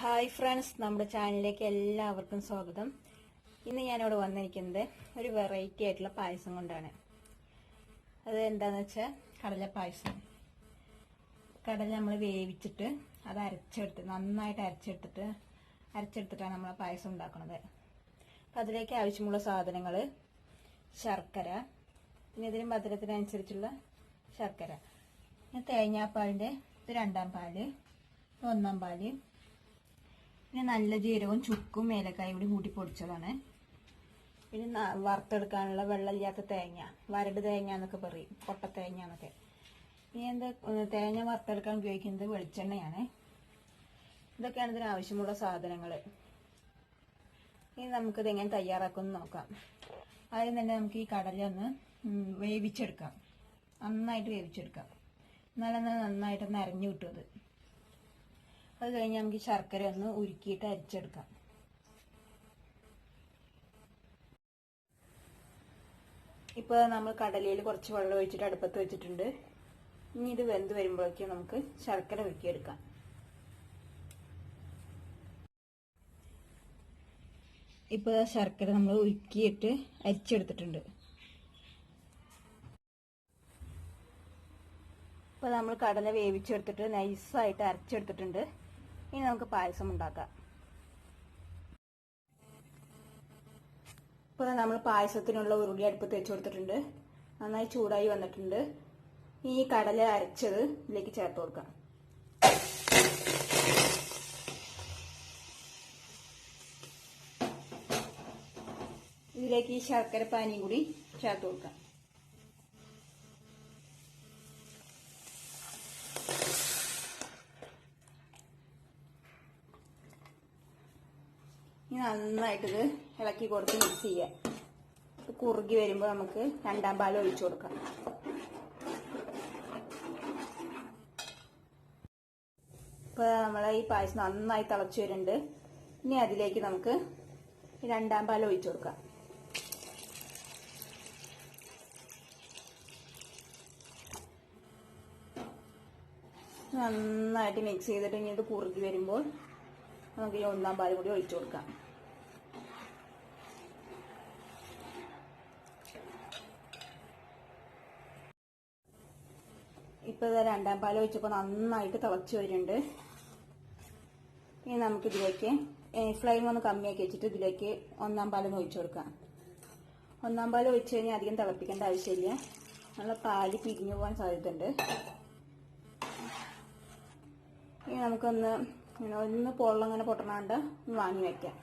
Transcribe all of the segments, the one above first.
Hi friends നമ്മുടെ ചാനലിലേക്ക് എല്ലാവർക്കും സ്വാഗതം. ഇന്ന് ഞാനിവിടെ വന്നിരിക്കുന്നത് ഒരു വെറൈറ്റി ആയിട്ടുള്ള പായസം കൊണ്ടാണ്. അത് എന്താന്ന് വെച്ചാൽ കടല പായസം. കടല നമ്മൾ വേവിച്ചിട്ട് അത് അരച്ചെടുത്ത് നന്നായിട്ട് അരച്ചെടുത്തിട്ട് അരച്ചെടുത്തിട്ടാണ് നമ്മൾ പായസം ഉണ്ടാക്കുന്നത് അപ്പം അതിലേക്ക് ആവശ്യമുള്ള സാധനങ്ങൾ ശർക്കര പിന്നെ ഇതിന് മധുരത്തിനനുസരിച്ചുള്ള ശർക്കര. പിന്നെ തേങ്ങാപ്പാലിന്റെ ഇത് രണ്ടാം പാൽ ഒന്നാം പാൽ പിന്നെ നല്ല ജീരകവും ചുക്കും ഏലക്കായും കൂടി കൂട്ടി പൊടിച്ചതാണ്. പിന്നെ വറുത്തെടുക്കാനുള്ള വെള്ളമില്ലാത്ത തേങ്ങ വരട് തേങ്ങ എന്നൊക്കെ പറയും പൊട്ട തേങ്ങ എന്നൊക്കെ. ഇനി എന്താ തേങ്ങ വറുത്തെടുക്കാൻ ഉപയോഗിക്കുന്നത് വെളിച്ചെണ്ണയാണ്. ഇതൊക്കെയാണ് ഇതിന് ആവശ്യമുള്ള സാധനങ്ങൾ ഇനി നമുക്കിത് എങ്ങനെ തയ്യാറാക്കുമെന്ന് നോക്കാം. ആദ്യം തന്നെ നമുക്ക് ഈ കടല ഒന്ന് വേവിച്ചെടുക്കാം. നന്നായിട്ട് വേവിച്ചെടുക്കാം. എന്നാലൊന്ന് നന്നായിട്ടൊന്ന് അരഞ്ഞു കിട്ടും അത്. അത് കഴിഞ്ഞ് നമുക്ക് ശർക്കര ഒന്ന് ഉരുക്കിയിട്ട് അരിച്ചെടുക്കാം. ഇപ്പോൾ നമ്മൾ കടലയിൽ കുറച്ച് വെള്ളം ഒഴിച്ചിട്ട് അടുപ്പത്ത് വെച്ചിട്ടുണ്ട്. ഇനി ഇത് വെന്ത് വരുമ്പോഴേക്കും നമുക്ക് ശർക്കര ഉരുക്കിയെടുക്കാം ഇപ്പോൾ ശർക്കര നമ്മൾ ഉരുക്കിയിട്ട് അരിച്ചെടുത്തിട്ടുണ്ട്. ഇപ്പോൾ നമ്മൾ കടല വേവിച്ചെടുത്തിട്ട് നൈസായിട്ട് അരച്ചെടുത്തിട്ടുണ്ട്. ഇനി നമുക്ക് പായസം ഉണ്ടാക്കാം ഇപ്പോൾ നമ്മൾ പായസത്തിനുള്ള ഉരുളി അടുപ്പത്ത് വെച്ച് കൊടുത്തിട്ടുണ്ട്. നന്നായി ചൂടായി വന്നിട്ടുണ്ട്. ഈ കടല അരച്ചത് ഇതിലേക്ക് ചേർത്ത് കൊടുക്കാം. ഇതിലേക്ക് ഈ ശർക്കര പാനിയും കൂടി ചേർത്ത് കൊടുക്കാം. ഇനി നന്നായിട്ടിത് ഇളക്കി കൊടുത്ത് മിക്സ് ചെയ്യാം. കുറുകി വരുമ്പോൾ നമുക്ക് രണ്ടാം പാൽ ഒഴിച്ചു കൊടുക്കാം. ഇപ്പൊ നമ്മളെ ഈ പായസം നന്നായി തിളച്ചു വരുന്നുണ്ട്. ഇനി അതിലേക്ക് നമുക്ക് രണ്ടാം പാൽ ഒഴിച്ചു കൊടുക്കാം. നന്നായിട്ട് മിക്സ് ചെയ്തിട്ട് ഇനി ഇത് കുറുകി വരുമ്പോൾ നമുക്ക് ഈ ഒന്നാം പാൽ കൂടി ഒഴിച്ചു കൊടുക്കാം. ഇപ്പൊ ഇത് രണ്ടാം പാൽ ഒഴിച്ചപ്പോൾ നന്നായിട്ട് തിളച്ച് വരുന്നുണ്ട്. ഇനി നമുക്ക് നമുക്കിതിലേക്ക് ഫ്ലെയിം ഒന്ന് കമ്മിയാക്കി വെച്ചിട്ട് ഇതിലേക്ക് ഒന്നാം പാലൊന്ന് ഒഴിച്ചു കൊടുക്കാം. ഒന്നാം പാൽ ഒഴിച്ചു കഴിഞ്ഞാൽ അധികം തിളപ്പിക്കേണ്ട ആവശ്യമില്ല. നല്ല പാൽ പിരിഞ്ഞു പോകാൻ സാധ്യതയുണ്ട്. ഇനി നമുക്കൊന്ന് ഇങ്ങനെ ഒന്ന് പൊള്ളം അങ്ങനെ പൊട്ടണാണ്ട് വാങ്ങി വെക്കാം.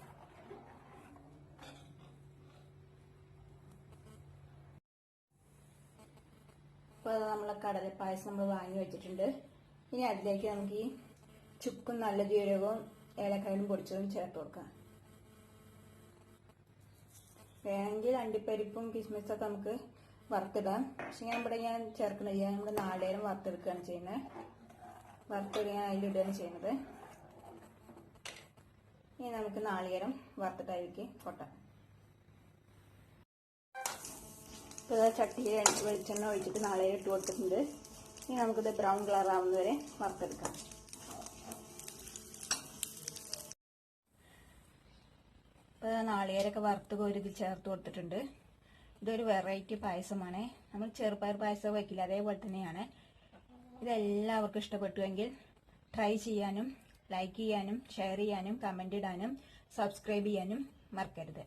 ഇപ്പോൾ നമ്മളെ കടല പായസം നമ്മൾ വാങ്ങി വെച്ചിട്ടുണ്ട്. ഇനി അതിലേക്ക് നമുക്ക് ഈ ചുക്കും നല്ല ജീരകവും ഏലക്കായും പൊടിച്ചതും ചേർത്ത് കൊടുക്കാം. വേണമെങ്കിൽ അണ്ടിപ്പരിപ്പും കിസ്മിസൊക്കെ നമുക്ക് വറുത്തിടാം. പക്ഷെ ഞാൻ ഇവിടെ ഞാൻ ചേർക്കണില്ല. നമ്മുടെ നാളേരം വറുത്തെടുക്കുകയാണ് ചെയ്യുന്നത്. വറുത്തെടുക്കാൻ അതിലിടുകയാണ് ചെയ്യുന്നത്. ഇനി നമുക്ക് നാളികേരം വറുത്തിട്ടായിരിക്കും കൊട്ടാം. ഇപ്പോൾ ചട്ടിയിൽ വെളിച്ചെണ്ണ ഒഴിച്ചിട്ട് നാളികേരം ഇട്ട് കൊടുത്തിട്ടുണ്ട്. ഇനി നമുക്കിത് ബ്രൗൺ കളർ ആവുന്നവരെ വറുത്തെടുക്കാം. ഇപ്പോൾ നാളികേരമൊക്കെ വറുത്ത് കോരി ചേർത്ത് കൊടുത്തിട്ടുണ്ട്. ഇതൊരു വെറൈറ്റി പായസമാണ്. നമ്മൾ ചെറുപയർ പായസം വയ്ക്കില്ല അതേപോലെ തന്നെയാണ്. ഇതെല്ലാവർക്കും ഇഷ്ടപ്പെട്ടുവെങ്കിൽ ട്രൈ ചെയ്യാനും ലൈക്ക് ചെയ്യാനും ഷെയർ ചെയ്യാനും കമന്റ് ഇടാനും സബ്സ്ക്രൈബ് ചെയ്യാനും മറക്കരുത്.